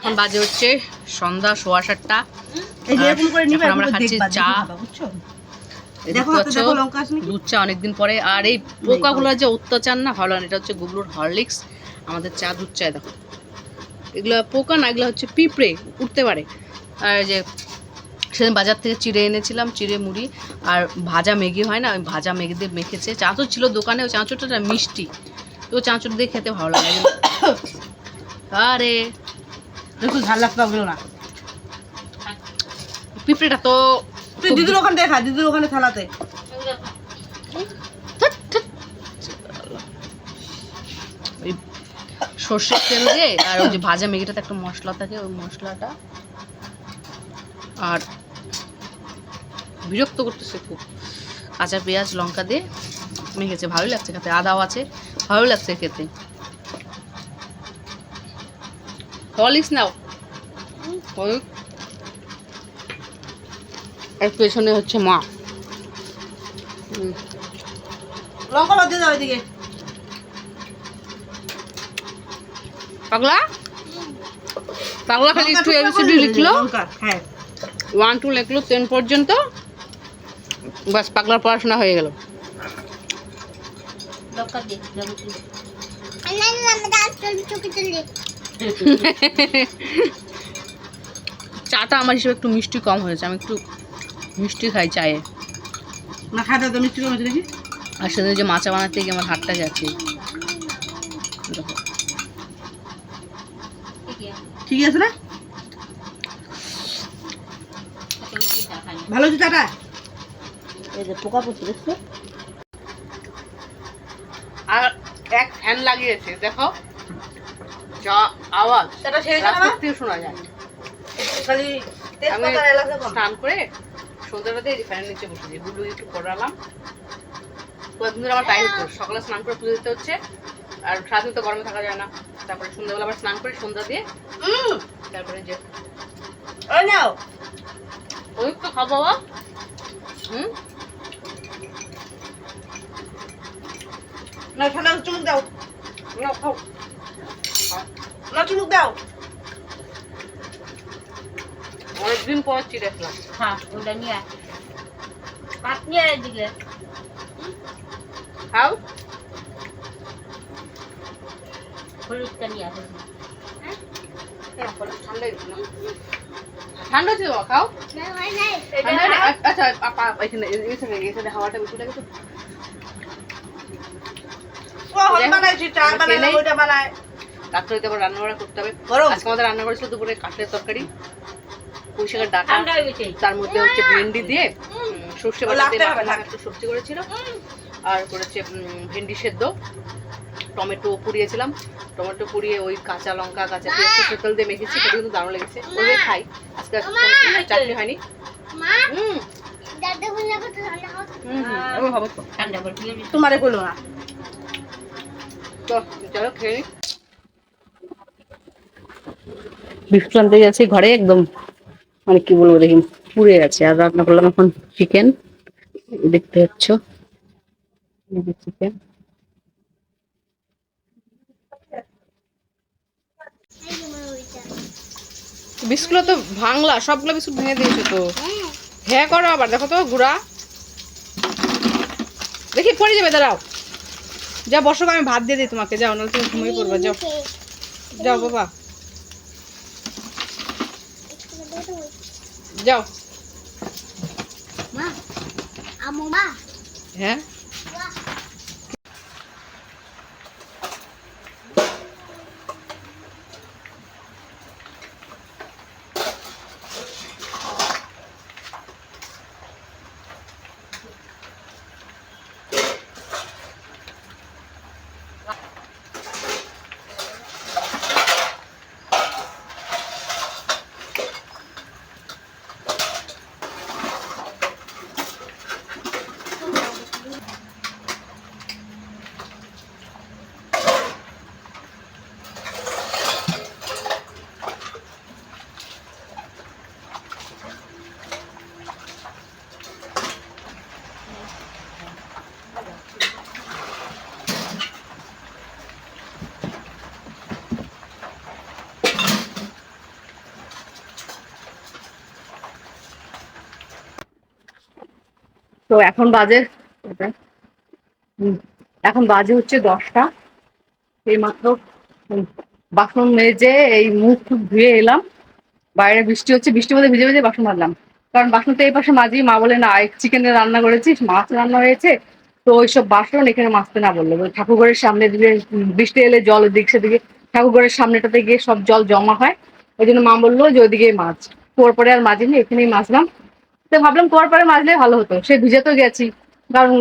এখন বাজে হচ্ছে সন্ধ্যা সোয়া সাতটা। আমরা খাচ্ছি চা। দুধ চা অনেকদিন পরে। আর এই পোকাগুলোর যে অত্যাচার না ভালো এটা হচ্ছে গুবলুর হরলিক্স। আমাদের চা দুধ চায় দেখো। এগুলো পোকা না এগুলো হচ্ছে পিঁপড়ে উঠতে পারে। আর যে সেদিন বাজার থেকে চিড়ে এনেছিলাম চিড়ে মুড়ি। আর ভাজা ম্যাগি হয় না ওই ভাজা মেগি দিয়ে মেখেছে। চাঁচর ছিল দোকানে ওই চাঁচরটা মিষ্টি। তো চাঁচর দিয়ে খেতে ভালো লাগে। আরে! একটু ঝাল লাগতে হবে না। পিঁপড়েটা তো তুই দিদির ওখানে দেখা দিদির ওখানে থালাতে। ওই সর্ষের তেল দিয়ে আর ওই যে ভাজা ম্যাগিটাতে একটা মশলা থাকে ওই মশলাটা। আর বিরক্ত করতেছে খুব। কাঁচা পেঁয়াজ লঙ্কা দিয়ে। মেখেছে ভালোই লাগছে খেতে। আদাও আছে ভালো লাগছে খেতে। হলিক্স নাও। আর পেছনে হচ্ছে মা। লঙ্কা এদিকে। পাগলা? পাগলা খালি একটু লঙ্কা এবিসিডি লিখলো। হ্যাঁ। ওয়ান টু লিখলো টেন পর্যন্ত। বাস পাগলার পড়াশোনা হয়ে গেল। চাটা আমার হিসেবে একটু মিষ্টি কম হয়েছে আমি একটু মিষ্টি খাই চায়ে। না খাতে তো মিষ্টি কমেছে দেখি। আর সেদিন যে মাচা বানাতে গিয়ে আমার হাতটা গেছে। ঠিক আছে না? ভালো হচ্ছে চাটা? এই যে পোকা পড়ছে দেখছ? আর এক ফ্যান লাগিয়েছে দেখো। যা আওয়াজ রাস্তা থেকে শোনা যায়। খালি স্নান করে সন্ধ্যাটাতে এই ফ্যানের নিচে বসেছি গুলো একটু পড়ালাম। কয়েকদিন ধরে আমার টাইম হচ্ছে। সকালে স্নান করে পুজো দিতে হচ্ছে। আর সারাদিন তো গরমে থাকা যায় না। তারপরে সন্ধ্যাবেলা আবার স্নান করে সন্ধ্যা দিয়ে তারপরে যে ওই নাও। ওই তো খাব হুম? না ঠান্ডা চুমুক দাও। নাও, খাও। না চুমুক দাও। অনেকদিন পর চিড়ে খেলাম। হ্যাঁ ওটা নিয়ে আয়। পাত নিয়ে আয় এদিকে। খাও। হলুদটা নিয়ে আসে ঠান্ডা হয়েছে ঠান্ডা হচ্ছে খাও আচ্ছা আপা এখানে এখানে এখানে হাওয়াটা বেশি লাগে তো। বানাইছি চা বানাই ওইটা বানায়। রাত্রে আবার রান্না বান্না করতে হবে। আজকে আমাদের রান্না করেছিল দুপুরে কাঠের তরকারি পুঁই শাকের ডাটা তার মধ্যে হচ্ছে ভেন্ডি দিয়ে সর্ষে বাটা দিয়ে একটু সবজি করেছিল। আর করেছে ভেন্ডি সেদ্ধ। টমেটো পুড়িয়েছিলাম। টমেটো পুড়িয়ে ওই কাঁচা লঙ্কা কাঁচা পেঁয়াজ সর্ষের তেল দিয়ে মেখেছি সেটা কিন্তু দারুণ লেগেছে। ওইভাবে খাই। আজকে চাটনি হয়নি। হুম। তোমারে কইলো না। তো চলো খেয়ে আনতে গেছি ঘরে, একদম মানে কি বলব দেখি, পুড়ে গেছে। আর রান্না করলাম এখন চিকেন দেখতে পাচ্ছ। চিকেন বিস্কুট তো ভাঙলা, সবগুলো বিস্কুট ভেঙে দিয়েছ তো। হ্যাঁ করো আবার, দেখো তো গুড়া দেখি, পড়ে যাবে, দাঁড়াও। যা, বসো, আমি ভাত দিয়ে দিই তোমাকে। যাও, নাহলে তুমি ঘুমিয়ে পড়বে, যাও। যাও, বাবা। যাও। হ্যাঁ? তো এখন বাজে এখন বাজে হচ্ছে দশটা। এই মাত্র বাসন মেজে এই মুখ ধুয়ে এলাম। বাইরে বৃষ্টি হচ্ছে বৃষ্টির মধ্যে ভিজে ভিজে বাসন মাজলাম। কারণ বাসন তো এই পাশে মাজি মা বলে না চিকেনের রান্না করেছিস মাছ রান্না হয়েছে তো ওইসব বাসন এখানে মাজতে না বলল। ঠাকুরঘরের সামনে উম, বৃষ্টি এলে জল দিক সেদিকে ঠাকুরঘরের সামনেটাতে গিয়ে সব জল জমা হয়। ওই জন্য মা বলল যে ওইদিকে মাছ। কুয়োর পরে আর মাজিনি এখানেই মাজলাম। তো ভাবলাম কুয়ার পরে মাজলে ভালো হতো। সে ভিজে তো গেছি। কারণ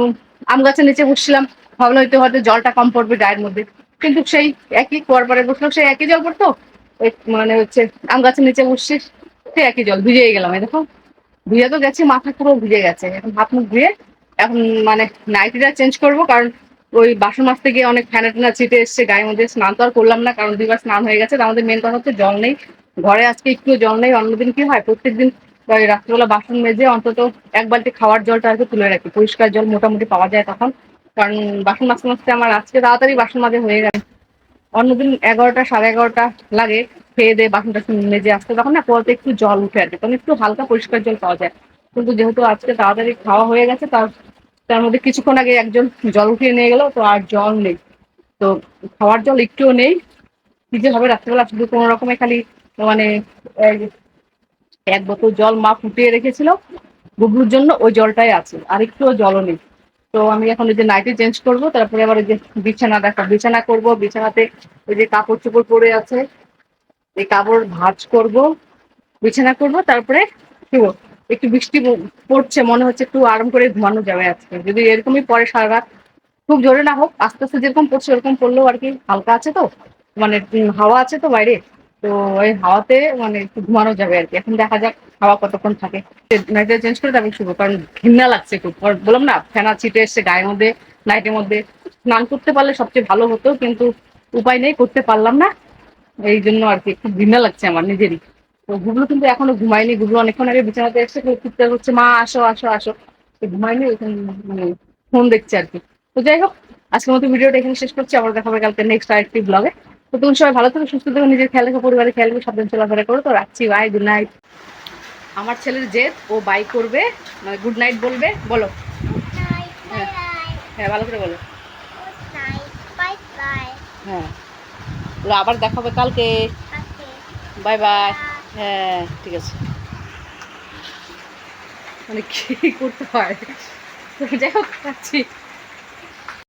আম গাছের নিচে বসছিলাম। ভাবলাম হয়তো হয়তো জলটা কম পড়বে গায়ের মধ্যে। কিন্তু সেই একই কুয়ার পরে বসলাম, সেই একই জল পড়তো? মানে হচ্ছে আম গাছের নিচে বসছি সে একই জল ভিজে গেলাম। দেখো ভিজে তো গেছি, মাথা পুরো ভিজে গেছে। এখন হাত মুখ ধুয়ে এখন মানে নাইটিটা চেঞ্জ করব, কারণ ওই বাসন মাজতে গিয়ে অনেক ফ্যানা ট্যানা ছিটে এসছে গায়ের মধ্যে। স্নান তো আর করলাম না, কারণ দুইবার স্নান হয়ে গেছে। আমাদের মেন কথা হচ্ছে জল নেই। ঘরে আজকে একটু জল নেই। অন্যদিন কি হয়? প্রত্যেকদিন রাত্রিবেলা বাসন মেজে অন্তত এক বালতি খাওয়ার জলটা আজকে তুলে রাখি। পরিষ্কার জল মোটামুটি পাওয়া যায় তখন। কারণ বাসন মাজতে মাজতে আমার আজকে তাড়াতাড়ি বাসন মাজে হয়ে গেছে। অন্যদিন এগারোটা, সাড়ে এগারোটা লাগে, খেয়ে দিয়ে বাসনটা মেজে আসতে। তখন না কুয়াতে একটু জল উঠে আসে। তখন একটু হালকা পরিষ্কার জল পাওয়া যায়। কিন্তু যেহেতু আজকে তাড়াতাড়ি খাওয়া হয়ে গেছে, তার তার মধ্যে কিছুক্ষণ আগে একজন জল উঠিয়ে নিয়ে গেল, তো আর জল নেই। তো খাওয়ার জল একটুও নেই। কি যে হবে রাত্রিবেলা শুধু কোনো রকমে খালি মানে এক বোতল জল মা ফুটিয়ে রেখেছিল গুবলুর জন্য ওই জলটাই আছে, আর একটুও জলও নেই। তো আমি এখন ওই যে নাইটি চেঞ্জ করব, তারপরে আবার যে বিছানা দেখো, বিছানা করব, বিছানাতে ওই যে কাপড় চোপড় পরে আছে, এই কাপড় ভাঁজ করব, বিছানা করব, তারপরে একটু বৃষ্টি পড়ছে, মনে হচ্ছে একটু আরাম করে ঘুমানো যাবে আজকে। যদি এরকমই পরে সারা রাত খুব জোরে না হোক, আস্তে আস্তে যেরকম পড়ছে ওরকম পড়লেও আর কি হালকা আছে তো মানে হাওয়া আছে তো বাইরে। তো ওই হাওয়াতে মানে একটু ঘুমানো যাবে আর কি। এখন দেখা যাক হাওয়া কতক্ষণ থাকে। নাইটটা চেঞ্জ করে তারপর শুভ কারণ ঘৃণা লাগছে খুব। বললাম না, ফেনা ছিটে এসছে গায়ের মধ্যে নাইটের মধ্যে। স্নান করতে পারলে সবচেয়ে ভালো হতো, কিন্তু উপায় নেই, করতে পারলাম না। এই জন্য আর কি, খুব ঘৃণা লাগছে আমার নিজেরই। তো গুগলো কিন্তু এখনও ঘুমায়নি, গুগলো অনেকক্ষণ আগে বিছানাতে এসে খুঁজতে হচ্ছে, মা, আসো আসো আসো। ঘুমায়নি ওইখানে মানে ফোন দেখছে আর কি। তো যাই হোক, আজকের মতো ভিডিওটা এখানে শেষ করছি, আবার দেখা হবে কালকে নেক্সট আরেকটি ব্লগে তো তুমি সবাই ভালো থেকো সুস্থ থেকো নিজের খেয়াল রেখো পরিবারের খেয়াল রেখো সাবধান চলাফেরা করো। তো রাখছি বাই গুড নাইট আমার ছেলের জেদ ও বাই করবে মানে গুড নাইট বলবে বলো। হ্যাঁ ভালো করে বলো। হ্যাঁ। আবার দেখা হবে কালকে বাই বাই হ্যাঁ ঠিক আছে। মানে কি করতে হয়? যাই হোক রাখছি।